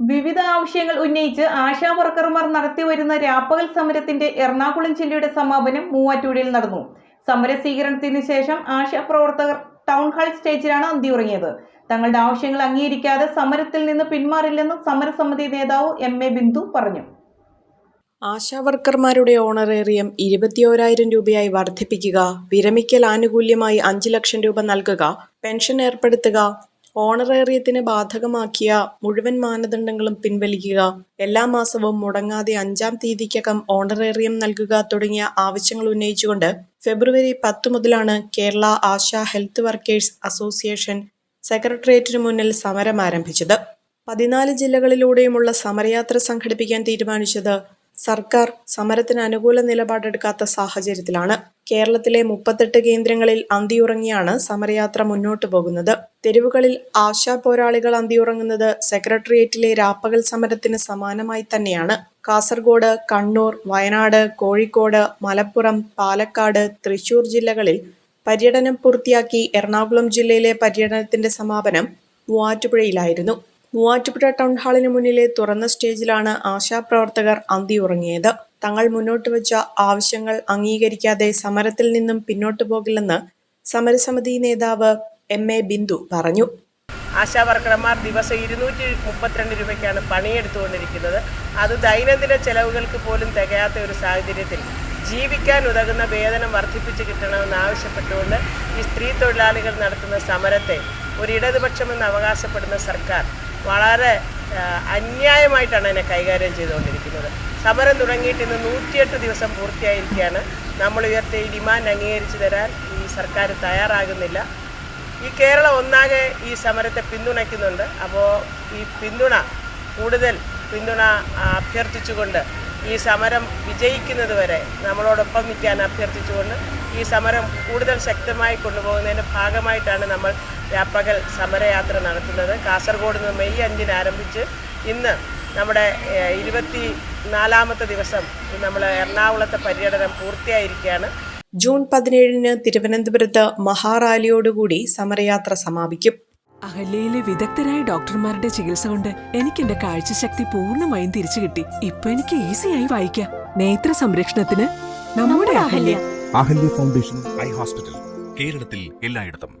വിവിധ ആവശ്യങ്ങൾ ഉന്നയിച്ച് ആശാ വർക്കർമാർ നടത്തിവരുന്ന രാപ്പകൽ സമരത്തിന്റെ എറണാകുളം ജില്ലയുടെ സമാപനം മൂവാറ്റുപുഴയിൽ നടന്നു. സമര സ്വീകരണത്തിന് ശേഷം ആശാ പ്രവർത്തകർ ടൗൺ ഹാൾ സ്റ്റേജിലാണ് അന്തിയുറങ്ങിയത്. തങ്ങളുടെ ആവശ്യങ്ങൾ അംഗീകരിക്കാതെ സമരത്തിൽ നിന്ന് പിന്മാറില്ലെന്ന് സമരസമിതി നേതാവ് എം എ ബിന്ദു പറഞ്ഞു. ആശാ വർക്കർമാരുടെ ഓണറേറിയം ഇരുപത്തിയോരായിരം രൂപയായി വർദ്ധിപ്പിക്കുക വിരമിക്കൽ ആനുകൂല്യമായി അഞ്ച് ലക്ഷം രൂപ നൽകുക പെൻഷൻ ഏർപ്പെടുത്തുക ഓണറേറിയത്തിന് ബാധകമാക്കിയ മുഴുവൻ മാനദണ്ഡങ്ങളും പിൻവലിക്കുക എല്ലാ മാസവും മുടങ്ങാതെ അഞ്ചാം തീയതിക്കകം ഓണറേറിയം നൽകുക തുടങ്ങിയ ആവശ്യങ്ങൾ ഉന്നയിച്ചുകൊണ്ട് ഫെബ്രുവരി പത്ത് മുതലാണ് Kerala ASHA Health Workers Association സെക്രട്ടേറിയറ്റിനു മുന്നിൽ സമരം ആരംഭിച്ചത്. പതിനാല് ജില്ലകളിലൂടെയുമുള്ള സമരയാത്ര സംഘടിപ്പിക്കാൻ തീരുമാനിച്ചത് സർക്കാർ സമരത്തിന് അനുകൂല നിലപാടെടുക്കാത്ത സാഹചര്യത്തിലാണ്. കേരളത്തിലെ മുപ്പത്തെട്ട് കേന്ദ്രങ്ങളിൽ അന്തിയുറങ്ങിയാണ് സമരയാത്ര മുന്നോട്ടു പോകുന്നത്. തെരുവുകളിൽ ആശാ പോരാളികൾ അന്തിയുറങ്ങുന്നത് സെക്രട്ടേറിയറ്റിലെ രാപ്പകൽ സമരത്തിന് സമാനമായി തന്നെയാണ്. കാസർഗോഡ് കണ്ണൂർ വയനാട് കോഴിക്കോട് മലപ്പുറം പാലക്കാട് തൃശൂർ ജില്ലകളിൽ പര്യടനം പൂർത്തിയാക്കി എറണാകുളം ജില്ലയിലെ പര്യടനത്തിന്റെ സമാപനം മൂവാറ്റുപുഴയിലായിരുന്നു. മൂവാറ്റുപുഴ ടൗൺ ഹാളിന് മുന്നിലെ തുറന്ന സ്റ്റേജിലാണ് ആശാപ്രവർത്തകർ അന്തിയുറങ്ങിയത് തങ്ങൾ മുന്നോട്ട് വെച്ച ആവശ്യങ്ങൾ അംഗീകരിക്കാതെ സമരത്തിൽ നിന്നും പിന്നോട്ടു പോകില്ലെന്ന് സമരസമിതി നേതാവ് എം എ ബിന്ദു പറഞ്ഞു. ആശാവർക്കർമാർ ദിവസം ഇരുന്നൂറ്റി മുപ്പത്തിരണ്ട് രൂപയ്ക്കാണ് പണിയെടുത്തുകൊണ്ടിരിക്കുന്നത്. അത് ദൈനംദിന ചെലവുകൾക്ക് പോലും തികയാത്ത ഒരു സാഹചര്യത്തിൽ ജീവിക്കാൻ ഉതകുന്ന വേതനം വർദ്ധിപ്പിച്ച് കിട്ടണമെന്ന് ആവശ്യപ്പെട്ടുകൊണ്ട് ഈ സ്ത്രീ തൊഴിലാളികൾ നടത്തുന്ന സമരത്തെ ഒരു ഇടതുപക്ഷമെന്ന് അവകാശപ്പെടുന്ന സർക്കാർ വളരെ അന്യായമായിട്ടാണ് അതിനെ കൈകാര്യം ചെയ്തുകൊണ്ടിരിക്കുന്നത്. സമരം തുടങ്ങിയിട്ട് ഇന്ന് നൂറ്റിയെട്ട് ദിവസം പൂർത്തിയായിരിക്കുകയാണ്. നമ്മൾ ഉയർത്തിയ ഈ ഡിമാൻഡ് അംഗീകരിച്ചു തരാൻ ഈ സർക്കാർ തയ്യാറാകുന്നില്ല. ഈ കേരളം ഒന്നാകെ ഈ സമരത്തെ പിന്തുണയ്ക്കുന്നുണ്ട്. അപ്പോൾ ഈ പിന്തുണ കൂടുതൽ പിന്തുണ അഭ്യർത്ഥിച്ചുകൊണ്ട് ഈ സമരം വിജയിക്കുന്നത് വരെ നമ്മളോടൊപ്പം നിൽക്കാൻ അഭ്യർത്ഥിച്ചുകൊണ്ട് ഈ സമരം കൂടുതൽ ശക്തമായി കൊണ്ടുപോകുന്നതിന്റെ ഭാഗമായിട്ടാണ് നമ്മൾ രാപ്പകൽ സമരയാത്ര നടത്തുന്നത്. കാസർഗോഡ് നിന്ന് മെയ് അഞ്ചിന് ആരംഭിച്ച് ഇന്ന് നമ്മുടെ ഇരുപത്തി നാലാമത്തെ ദിവസം നമ്മൾ എറണാകുളത്തെ പര്യടനം പൂർത്തിയായിരിക്കുകയാണ്. ജൂൺ പതിനേഴിന് തിരുവനന്തപുരത്ത് മഹാറാലിയോടുകൂടി സമരയാത്ര സമാപിക്കും. അഹല്യയിലെ വിദഗ്ധരായ ഡോക്ടർമാരുടെ ചികിത്സ കൊണ്ട് എനിക്ക് എന്റെ കാഴ്ചശക്തി പൂർണമായും തിരിച്ചു കിട്ടി. ഇപ്പൊ എനിക്ക് ഈസിയായി വായിക്കാം. നേത്ര സംരക്ഷണത്തിന് നമ്മുടെ Ahalya. Ahalya Foundation Eye Hospital കേരളത്തിൽ എല്ലായിടത്തും.